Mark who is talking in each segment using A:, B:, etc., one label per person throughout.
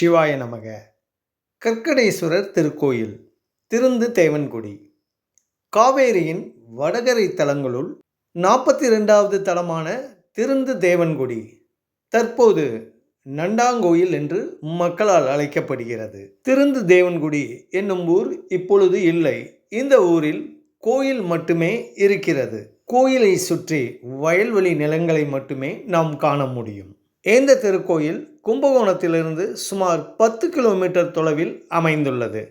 A: சிவாய நமக. கற்கடேஸ்வரர் திருக்கோயில் திருந்து தேவன்குடி. காவேரியின் வடகரை தலங்களுள் நாற்பத்தி ரெண்டாவது தலமான திருந்து தேவன்குடி தற்போது நண்டாங்கோயில் என்று மக்களால் அழைக்கப்படுகிறது. திருந்து தேவன்குடி என்னும் ஊர் இப்பொழுது இல்லை. இந்த ஊரில் கோயில் மட்டுமே இருக்கிறது. கோயிலை சுற்றி வயல்வெளி நிலங்களை மட்டுமே நாம் காண முடியும். ஏந்த திருக்கோயில் கும்பகோணத்திலிருந்து சுமார் பத்து கிலோமீட்டர் தொலைவில் அமைந்துள்ளது.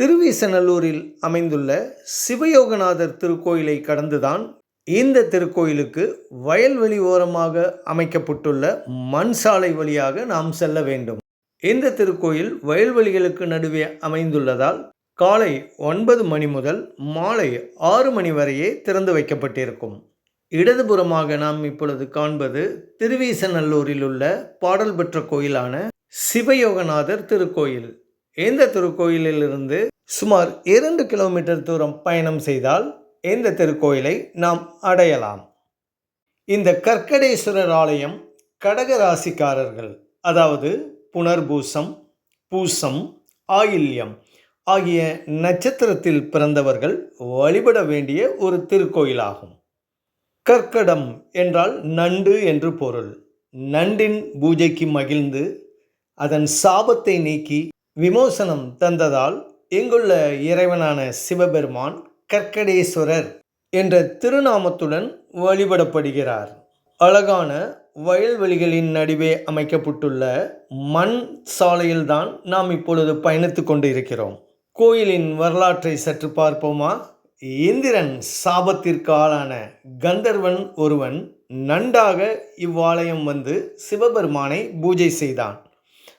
A: திருவீசநல்லூரில் அமைந்துள்ள சிவயோகநாதர் திருக்கோயிலை கடந்துதான் இந்த திருக்கோயிலுக்கு வயல்வெளி ஓரமாக அமைக்கப்பட்டுள்ள மண் சாலை வழியாக நாம் செல்ல வேண்டும். இந்த திருக்கோயில் வயல்வெளிகளுக்கு நடுவே அமைந்துள்ளதால் காலை ஒன்பது மணி முதல் மாலை ஆறு மணி வரையே திறந்து வைக்கப்பட்டிருக்கும். இடதுபுறமாக நாம் இப்பொழுது காண்பது திருவீசநல்லூரில் உள்ள பாடல் பெற்ற கோயிலான சிவயோகநாதர் திருக்கோயில். இந்த திருக்கோயிலிலிருந்து சுமார் இரண்டு கிலோமீட்டர் தூரம் பயணம் செய்தால் இந்த திருக்கோயிலை நாம் அடையலாம். இந்த கற்கடேஸ்வரர் ஆலயம் கடகராசிக்காரர்கள் அதாவது புனர்பூசம் பூசம் ஆயில்யம் ஆகிய நட்சத்திரத்தில் பிறந்தவர்கள் வழிபட வேண்டிய ஒரு திருக்கோயிலாகும். கற்கடம் என்றால் நண்டு என்று பொருள். நண்டின் பூஜைக்கு மகிழ்ந்து அதன் சாபத்தை நீக்கி விமோசனம் தந்ததால் இங்குள்ள இறைவனான சிவபெருமான் கற்கடேஸ்வரர் என்ற திருநாமத்துடன் வழிபடப்படுகிறார். அழகான வயல்வெளிகளின் நடுவே அமைக்கப்பட்டுள்ள மண் சாலையில்தான் நாம் இப்பொழுது பயணித்து கொண்டு இருக்கிறோம் கோயிலின் வரலாற்றை சற்று பார்ப்போமா? இந்திரன் சாபத்திற்கு ஆளான கந்தர்வன் ஒருவன் நண்டாக இவ்வாலயம் வந்து சிவபெருமானை பூஜை செய்தான்.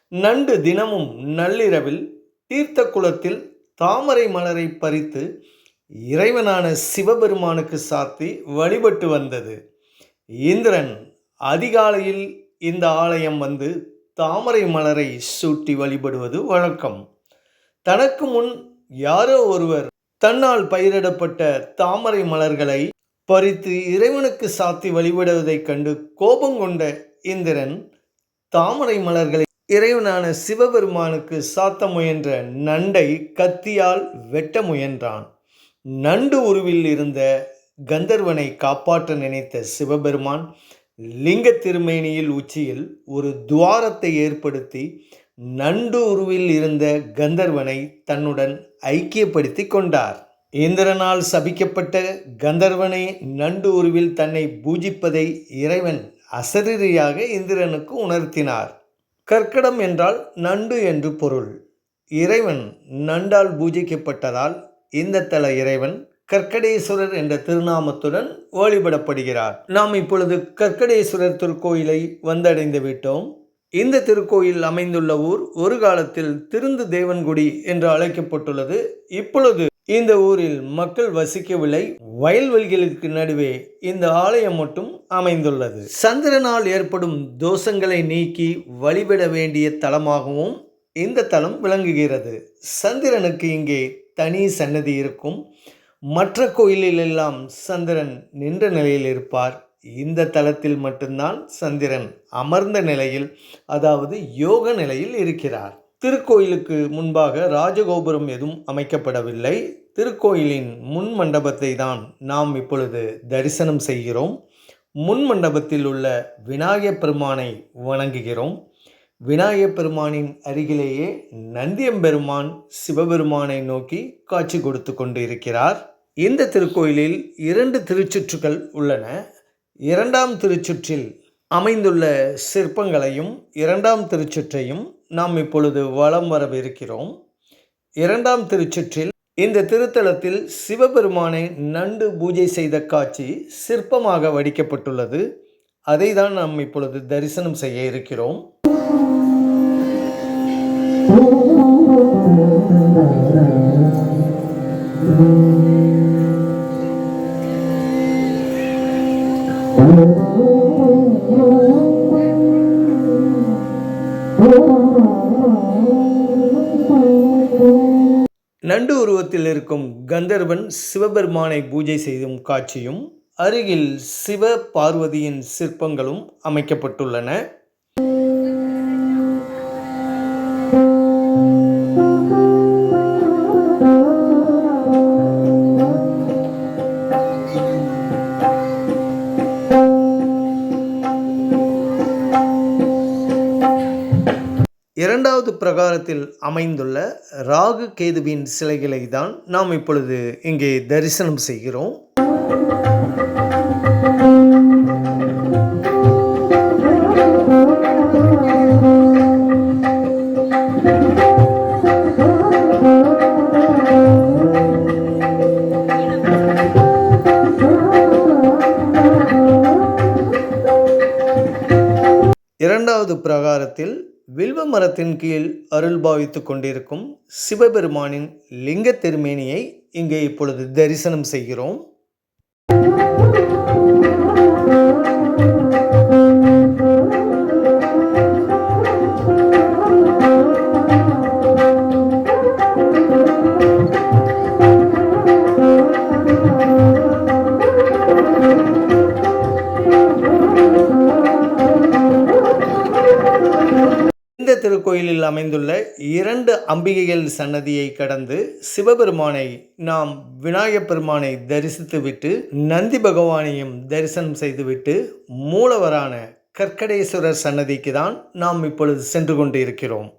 A: நண்டு தினமும் நள்ளிரவில் தீர்த்த குளத்தில் தாமரை மலரை பறித்து இறைவனான சிவபெருமானுக்கு சாத்தி வழிபட்டு வந்தது. இந்திரன் அதிகாலையில் இந்த ஆலயம் வந்து தாமரை மலரை சூட்டி வழிபடுவது வழக்கம். தனக்கு முன் யாரோ ஒருவர் தன்னால் பயிரிடப்பட்ட தாமரை மலர்களை பறித்து இறைவனுக்கு சாத்தி வழிபடுவதைக் கண்டு கோபம் கொண்ட இந்திரன் தாமரை மலர்களை இறைவனான சிவபெருமானுக்கு சாத்த முயன்ற நண்டை கத்தியால் வெட்ட முயன்றான். நண்டு உருவில் இருந்த கந்தர்வனை காப்பாற்ற நினைத்த சிவபெருமான் லிங்க திருமேனியில் உச்சியில் ஒரு துவாரத்தை ஏற்படுத்தி நண்டு உருவில் இருந்த கந்தர்வனை தன்னுடன் ஐக்கியப்படுத்தி கொண்டார். இந்திரனால் சபிக்கப்பட்ட கந்தர்வனை நண்டு உருவில் தன்னை பூஜிப்பதை இறைவன் அசரீரியாக இந்திரனுக்கு உணர்த்தினார். கற்கடம் என்றால் நண்டு என்று பொருள். இறைவன் நண்டால் பூஜிக்கப்பட்டதால் இந்த தல இறைவன் கற்கடேஸ்வரர் என்ற திருநாமத்துடன் வழிபடப்படுகிறார். நாம் இப்பொழுது கற்கடேஸ்வரர் திருக்கோயிலை வந்தடைந்து விட்டோம். இந்த திருக்கோயில் அமைந்துள்ள ஊர் ஒரு காலத்தில் திருந்து தேவன்குடி என்று அழைக்கப்பட்டுள்ளது. இப்பொழுது இந்த ஊரில் மக்கள் வசிக்கவில்லை. வயல்வெளிகளுக்கு நடுவே இந்த ஆலயம் மட்டும் அமைந்துள்ளது. சந்திரனால் ஏற்படும் தோஷங்களை நீக்கி வழிபட வேண்டிய தலமாகவும் இந்த தலம் விளங்குகிறது. சந்திரனுக்கு இங்கே தனி சன்னதி இருக்கும். மற்ற கோயிலிலெல்லாம் சந்திரன் நின்ற நிலையில் இருப்பார். இந்த தலத்தில் மட்டும்தான் சந்திரன் அமர்ந்த நிலையில் அதாவது யோக நிலையில் இருக்கிறார். திருக்கோயிலுக்கு முன்பாக ராஜகோபுரம் எதுவும் அமைக்கப்படவில்லை. திருக்கோயிலின் முன் மண்டபத்தை தான் நாம் இப்பொழுது தரிசனம் செய்கிறோம். முன் மண்டபத்தில் உள்ள விநாயகப் பெருமானை வணங்குகிறோம். விநாயகப் பெருமானின் அருகிலேயே நந்தியம்பெருமான் சிவபெருமானை நோக்கி காட்சி கொடுத்து கொண்டு இருக்கிறார் இந்த திருக்கோயிலில் இரண்டு திருச்சுற்றுகள் உள்ளன. இரண்டாம் திருச்சுற்றில் அமைந்துள்ள சிற்பங்களையும் இரண்டாம் திருச்சுற்றையும் நாம் இப்பொழுது வலம் வரவிருக்கிறோம். இரண்டாம் திருச்சுற்றில் இந்த திருத்தலத்தில் சிவபெருமானை நண்டு பூஜை செய்த காட்சி சிற்பமாக வடிக்கப்பட்டுள்ளது. அதை தான் நாம் இப்பொழுது தரிசனம் செய்ய இருக்கிறோம். நண்டு உருவத்தில் இருக்கும் கந்தர்வன் சிவபெருமானை பூஜை செய்யும் காட்சியும் அருகில் சிவ பார்வதியின் சிற்பங்களும் அமைக்கப்பட்டுள்ளன. பிரகாரத்தில் அமைந்துள்ள ராகு கேதுவின் சிலைகளை தான் நாம் இப்பொழுது இங்கே தரிசனம் செய்கிறோம். மரத்தின் கீழ் அருள் பாவித்துக் கொண்டிருக்கும் சிவபெருமானின் லிங்க திருமேனியை இங்கே இப்பொழுது தரிசனம் செய்கிறோம். திருக்கோயிலில் அமைந்துள்ள இரண்டு அம்பிகைகள் சன்னதியை கடந்து சிவபெருமானை நாம் விநாயகப் பெருமானை தரிசித்துவிட்டு நந்தி பகவானையும் தரிசனம் செய்துவிட்டு மூலவரான கற்கடேஸ்வரர் சன்னதிக்கு தான் நாம் இப்பொழுது சென்று கொண்டு இருக்கிறோம்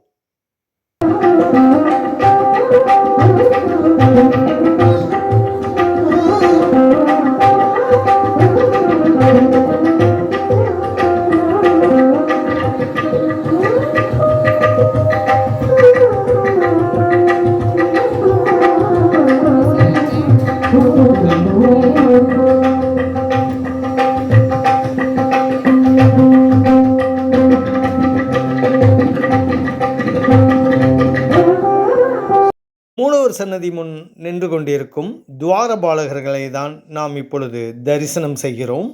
A: சன்னதி முன் நின்று கொண்டிருக்கும் துவாரபாலகர்களை தான் நாம் இப்பொழுது தரிசனம் செய்கிறோம்.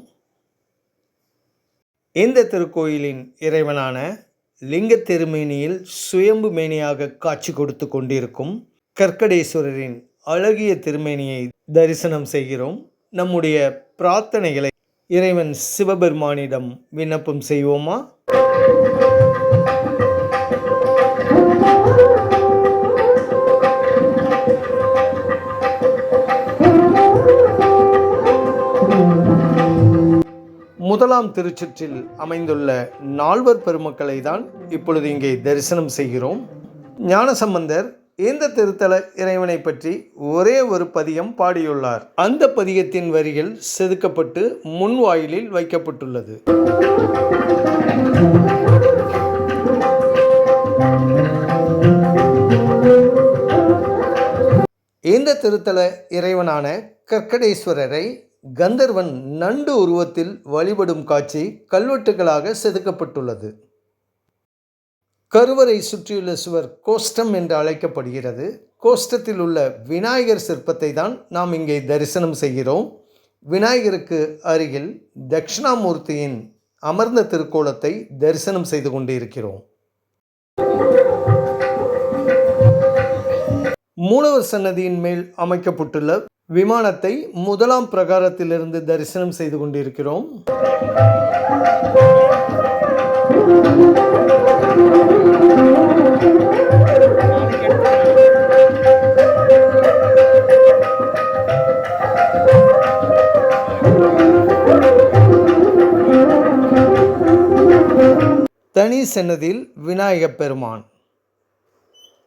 A: இந்த திருக்கோயிலின் இறைவனான லிங்க திருமேனியில் சுயம்பு மேனியாக காட்சி கொடுத்து கொண்டிருக்கும் கற்கடேஸ்வரரின் அழகிய திருமேனியை தரிசனம் செய்கிறோம். நம்முடைய பிரார்த்தனைகளை இறைவன் சிவபெருமானிடம் விண்ணப்பம் செய்வோமா? முதலாம் திருச்சுற்றில் அமைந்துள்ள நால்வர் பெருமக்களை தான் இப்பொழுது இங்கே தரிசனம் செய்கிறோம். ஞானசம்பந்தர் இந்த திருத்தல இறைவனை பற்றி ஒரே ஒரு பதியம் பாடியுள்ளார். அந்த பதியத்தின் வரிகள் செதுக்கப்பட்டு முன்வாயிலில் வைக்கப்பட்டுள்ளது. இந்த திருத்தல இறைவனான கற்கடேஸ்வரரை கந்தர்வன் நண்டு உருவத்தில் வழிபடும் காட்சி கல்வெட்டுகளாக செதுக்கப்பட்டுள்ளது. கருவறை சுற்றியுள்ள சுவர் கோஷ்டம் என்று அழைக்கப்படுகிறது. கோஷ்டத்தில் உள்ள விநாயகர் சிற்பத்தை தான் நாம் இங்கே தரிசனம் செய்கிறோம். விநாயகருக்கு அருகில் தட்சிணாமூர்த்தியின் அமர்ந்த திருக்கோலத்தை தரிசனம் செய்து கொண்டிருக்கிறோம். மூலவர் சன்னதியின் மேல் அமைக்கப்பட்டுள்ள விமானத்தை முதலாம் பிரகாரத்திலிருந்து தரிசனம் செய்து கொண்டிருக்கிறோம். தனி சன்னதியில் விநாயகப் பெருமான்.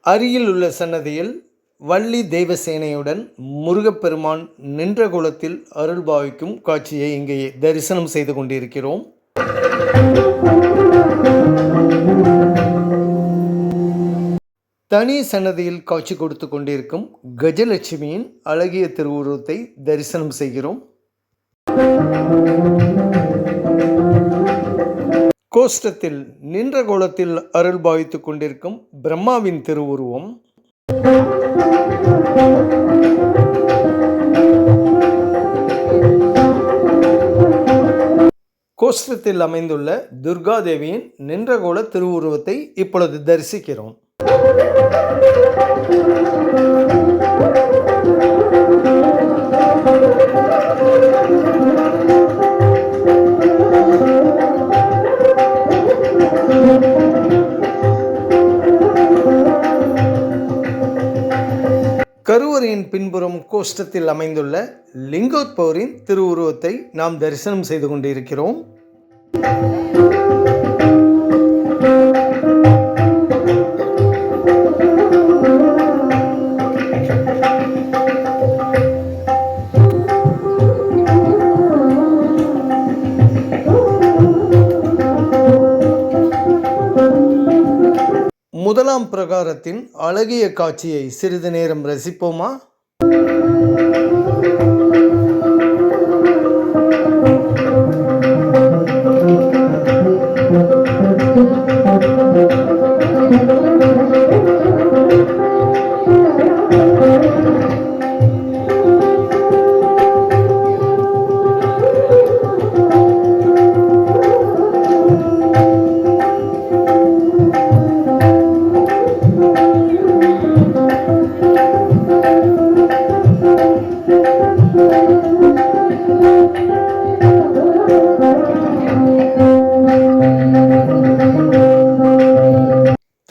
A: அருகில் உள்ள சன்னதியில் வள்ளி தெய்வசேனையுடன் முருகப்பெருமான் நின்ற குலத்தில் அருள் பாவிக்கும் காட்சியை இங்கே தரிசனம் செய்து கொண்டிருக்கிறோம். தனி சன்னதியில் காட்சி கொடுத்து கொண்டிருக்கும் கஜலட்சுமியின் அழகிய திருவுருவத்தை தரிசனம் செய்கிறோம். கோஷ்டத்தில் நின்ற கோலத்தில் அருள் பாவித்துக் கொண்டிருக்கும் பிரம்மாவின் திருவுருவம். கோஷ்டத்தில் அமைந்துள்ள துர்காதேவியின் நின்றகோல திருவுருவத்தை இப்பொழுது தரிசிக்கிறோம். கருவறையின் பின்புறம் கோஷ்டத்தில் அமைந்துள்ள லிங்கோத்பவரின் திருவுருவத்தை நாம் தரிசனம் செய்து கொண்டிருக்கிறோம். முதலாம் பிரகாரத்தின் அழகிய காட்சியை சிறிது நேரம் ரசிப்போமா?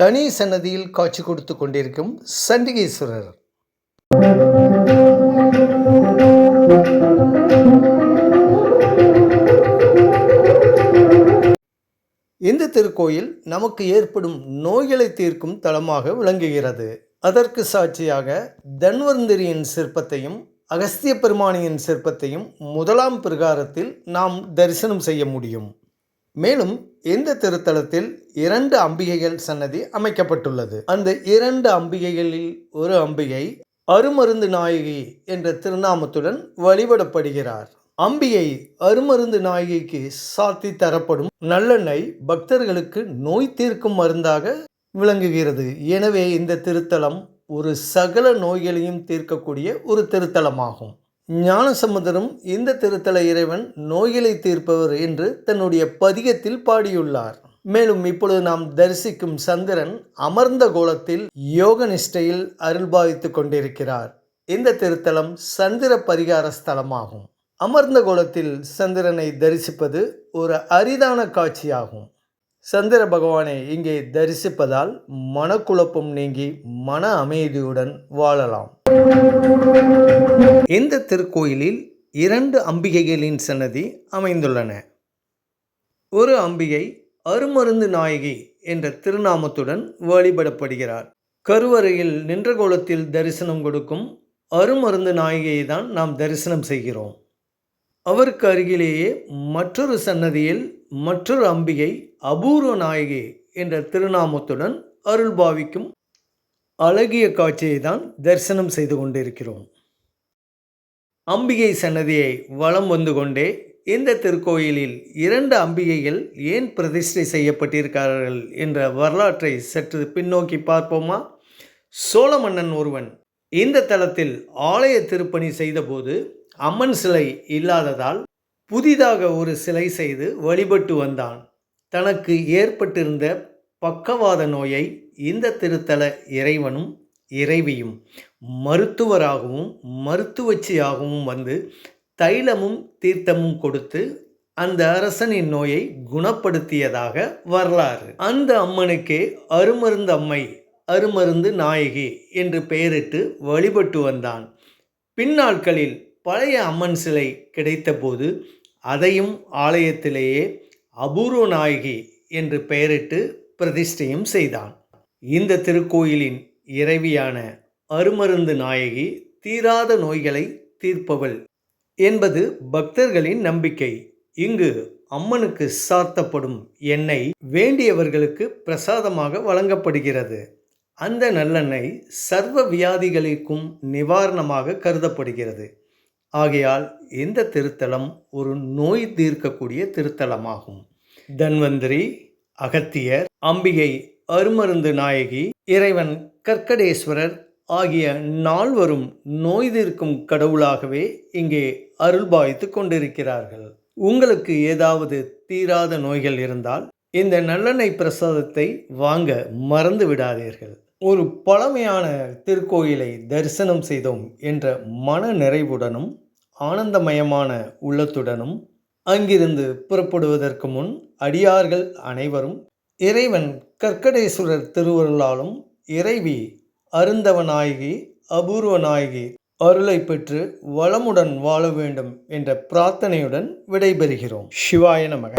A: தனி சன்னதியில் காட்சி கொடுத்து கொண்டிருக்கும் சண்டிகேஸ்வரர். இந்த திருக்கோயில் நமக்கு ஏற்படும் நோய்களை தீர்க்கும் தலமாக விளங்குகிறது. அதற்கு சாட்சியாக தன்வந்திரியின் சிற்பத்தையும் அகஸ்திய பெருமானியின் சிற்பத்தையும் முதலாம் பிரகாரத்தில் நாம் தரிசனம் செய்ய முடியும். மேலும் இந்த திருத்தலத்தில் இரண்டு அம்பிகைகள் சன்னதி அமைக்கப்பட்டுள்ளது. அந்த இரண்டு அம்பிகைகளில் ஒரு அம்பிகை அருமருந்து நாயகி என்ற திருநாமத்துடன் வழிபடப்படுகிறார். அம்பிகை அருமருந்து நாயகிக்கு சாத்தி தரப்படும் நல்லெண்ணெய் பக்தர்களுக்கு நோய் தீர்க்கும் மருந்தாக விளங்குகிறது. எனவே இந்த திருத்தலம் ஒரு சகல நோய்களையும் தீர்க்கக்கூடிய ஒரு திருத்தலமாகும். ஞானசமுதரும் இந்த திருத்தல இறைவன் நோயிலை தீர்ப்பவர் என்று தன்னுடைய பதிகத்தில் பாடியுள்ளார். மேலும் இப்பொழுது நாம் தரிசிக்கும் சந்திரன் அமர்ந்த கோலத்தில் யோக நிஷ்டையில் அருள்பாவித்து கொண்டிருக்கிறார். இந்த திருத்தலம் சந்திர பரிகார ஸ்தலமாகும். அமர்ந்த கோலத்தில் சந்திரனை தரிசிப்பது ஒரு அரிதான காட்சியாகும். சந்திர பகவானை இங்கே தரிசிப்பதால் மனக்குழப்பம் நீங்கி மன அமைதியுடன் வாழலாம். இந்த திருக்கோயிலில் இரண்டு அம்பிகைகளின் சன்னதி அமைந்துள்ளன. ஒரு அம்பிகை அருமருந்து நாயகி என்ற திருநாமத்துடன் வழிபடப்படுகிறார். கருவறையில் நின்ற கோலத்தில் தரிசனம் கொடுக்கும் அருமருந்து நாயகியை தான் நாம் தரிசனம் செய்கிறோம். அவருக்கு அருகிலேயே மற்றொரு சன்னதியில் மற்றொரு அம்பிகை அபூர்வ நாயகி என்ற திருநாமத்துடன் அருள் பாவிக்கும் அழகிய காட்சியை தான் தரிசனம் செய்து கொண்டிருக்கிறோம். அம்பிகை சன்னதியை வலம் வந்து கொண்டே இந்த திருக்கோயிலில் இரண்டு அம்பிகைகள் ஏன் பிரதிஷ்டை செய்யப்பட்டிருக்கிறார்கள் என்ற வரலாற்றை சற்று பின்னோக்கி பார்ப்போமா? சோழ மன்னன் ஒருவன் இந்த தலத்தில் ஆலய திருப்பணி செய்தபோது அம்மன் சிலை இல்லாததால் புதிதாக ஒரு சிலை செய்து வழிபட்டு வந்தான். தனக்கு ஏற்பட்டிருந்த பக்கவாத நோயை இந்த திருத்தல இறைவனும் இறைவியும் மருத்துவராகவும் மருத்துவச்சியாகவும் வந்து தைலமும் தீர்த்தமும் கொடுத்து அந்த அரசனின் நோயை குணப்படுத்தியதாக வரலாறு. அந்த அம்மனுக்கே அருமருந்து அம்மை அருமருந்து நாயகி என்று பெயரிட்டு வழிபட்டு வந்தான். பின்னாட்களில் பழைய அம்மன் சிலை கிடைத்தபோது அதையும் ஆலயத்திலேயே அபூர்வ நாயகி என்று பெயரிட்டு பிரதிஷ்டையும் செய்தான். இந்த திருக்கோயிலின் இறைவியான அருமருந்து நாயகி தீராத நோய்களை தீர்ப்பவள் என்பது பக்தர்களின் நம்பிக்கை. இங்கு அம்மனுக்கு சாத்தப்படும் எண்ணெய் வேண்டியவர்களுக்கு பிரசாதமாக வழங்கப்படுகிறது. அந்த நல்லெண்ணெய் சர்வ வியாதிகளுக்கும் நிவாரணமாக கருதப்படுகிறது. ஆகையால் இந்த திருத்தலம் ஒரு நோய் தீர்க்கக்கூடிய திருத்தலமாகும். தன்வந்திரி அகத்தியர் அம்பிகை அருமருந்து நாயகி இறைவன் கற்கடேஸ்வரர் ஆகிய நால்வரும் நோய் தீர்க்கும் கடவுளாகவே இங்கே அருள்பாய்த்து கொண்டிருக்கிறார்கள். உங்களுக்கு ஏதாவது தீராத நோய்கள் இருந்தால் இந்த நல்லெண்ணெய் பிரசாதத்தை வாங்க மறந்து விடாதீர்கள். ஒரு பழமையான திருக்கோயிலை தரிசனம் செய்தோம் என்ற மன நிறைவுடனும் ஆனந்தமயமான உள்ளத்துடனும் அங்கிருந்து புறப்படுவதற்கு முன் அடியார்கள் அனைவரும் இறைவன் கற்கடேஸ்வரர் திருவருளாலும் இறைவி அருந்தவநாயகி அபூர்வநாயகி அருளை பெற்று வளமுடன் வாழ வேண்டும் என்ற பிரார்த்தனையுடன் விடைபெறுகிறோம். சிவாய நமக.